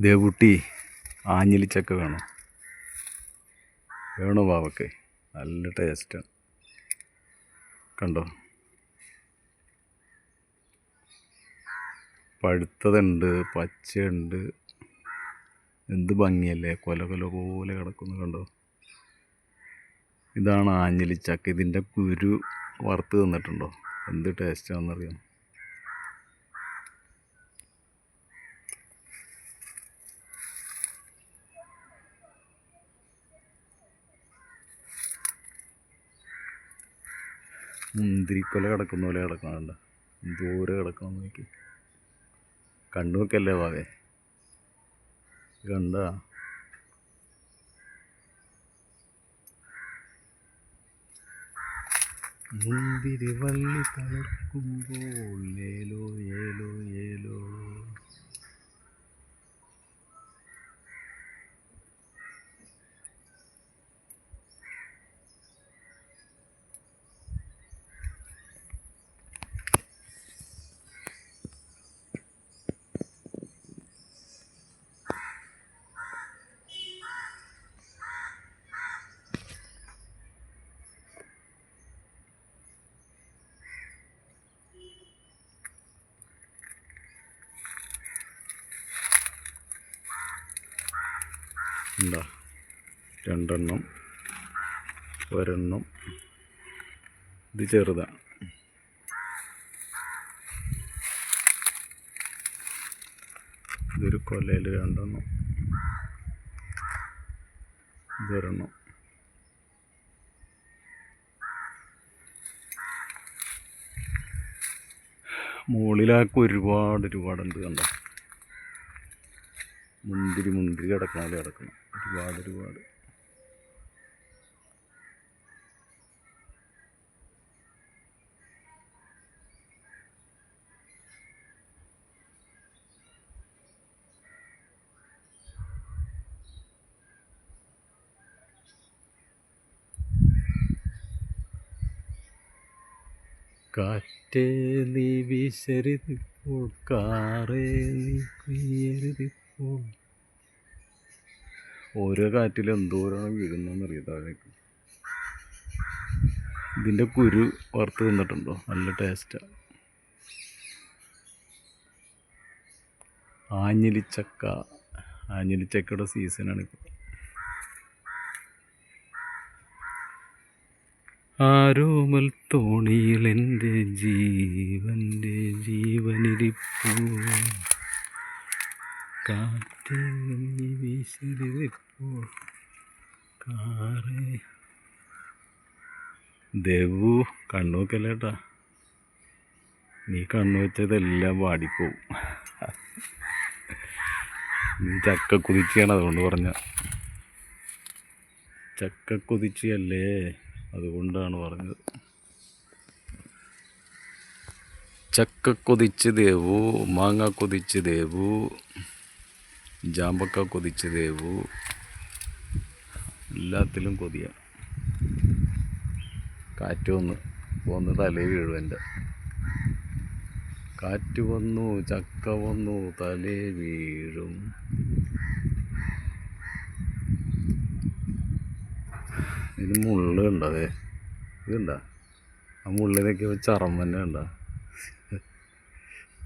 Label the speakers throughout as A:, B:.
A: ദേവുട്ടി ആഞ്ഞിലിച്ചക്ക വേണോ. വേണോ ബാവക്ക് നല്ല ടേസ്റ്റാണ് കണ്ടോ? പഴുത്തതുണ്ട് പച്ചയുണ്ട്. എന്ത് ഭംഗിയല്ലേ? കൊല കൊല പോലെ കിടക്കുന്നു കണ്ടോ? ഇതാണ് ആഞ്ഞിലിച്ചക്ക ഇതിന്റെ കുരു വറുത്ത് തന്നിട്ടുണ്ടോ? എന്ത് ടേസ്റ്റാണെന്നറിയാം മുന്തിരിക്കൊല കിടക്കുന്ന പോലെ കിടക്കണുണ്ട്. ദൂരെ കിടക്കണം നോക്കി. കണ്ടു വെക്കല്ലേ വാവേ കണ്ട? മുന്തിരി വള്ളി തളർക്കുമ്പോൾ ഏലോ ഏലോ ഏലോ. എന്താ രണ്ടെണ്ണം ഒരെണ്ണം. ഇത് ചെറുതാണ് ഇതൊരു കൊലയിൽ രണ്ടെണ്ണം. ഇതൊരെണ്ണം. മുകളിലാക്കി ഒരുപാട് ഒരുപാടുണ്ട് കണ്ടോ? മുന്തിരി മുന്തിരി കിടക്കണമല്ലേ കിടക്കണം. ഒരുപാട് ഒരുപാട്. കാറ്റേ നീ വീശരുതിപ്പോൾ കാറേ നീ കുയ്യരുതിപ്പോൾ. ഓരോ കാറ്റിലും എന്തോരാണ് വീഴുന്നതെന്ന് അറിയാം താഴേക്ക് ഇതിന്റെ കുരു വറുത്ത് തിന്നിട്ടുണ്ടോ? നല്ല ടേസ്റ്റാണ് ആഞ്ഞിലിച്ചക്ക. ആഞ്ഞിലിച്ചക്കയുടെ സീസണാണ് ഇപ്പോൾ ആരോമൽ തോണിയിൽ എന്റെ ജീവന്റെ ജീവനിരിപ്പൂ കാറ്റ് നീ വീശിരിപ്പോൾ കാറ്. ദേവു കണ്ണു വെക്കല്ലേട്ടാ നീ കണ്ണു വെച്ചതെല്ലാം വാടിപ്പോവും. നീ ചക്ക കുതിച്ചാണ് അതുകൊണ്ട് പറഞ്ഞ. ചക്ക കുതിച്ചല്ലേ അതുകൊണ്ടാണ് പറഞ്ഞത്. ചക്ക കൊതിച്ച് ദേവു മാങ്ങ കൊതിച്ച് ദേവു. ജാമ്പക്ക കൊതിച്ച് ദേവു എല്ലാത്തിലും കൊതിയ. കാറ്റ് വന്ന് വന്ന് തലേ വീഴും എന്റെ. കാറ്റ് വന്നു ചക്ക വന്നു തലേ വീഴും. ഇത് മുള്ള് ഉണ്ടതേ ഇതുണ്ട ആ മുള്ളിനൊക്കെ ചറം തന്നെ ഉണ്ടാ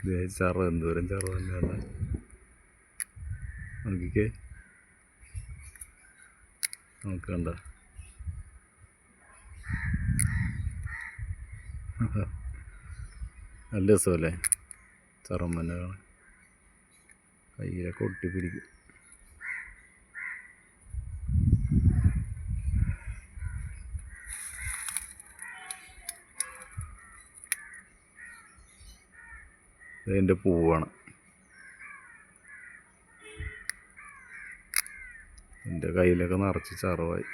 A: ഇതേ ചറ എന്തോരം ചറ തന്നെ ഉണ്ട നോക്കിക്കേ. നമുക്ക് കണ്ട. നല്ല രസമല്ലേ? ചറം കാണാൻ. കയ്യിലൊക്കെ ഒട്ടിപ്പിടിക്കും ഇതിന്റെ പൂവാണ്. എന്റെ കയ്യിലൊക്കെ നിറച്ച് ചറവായി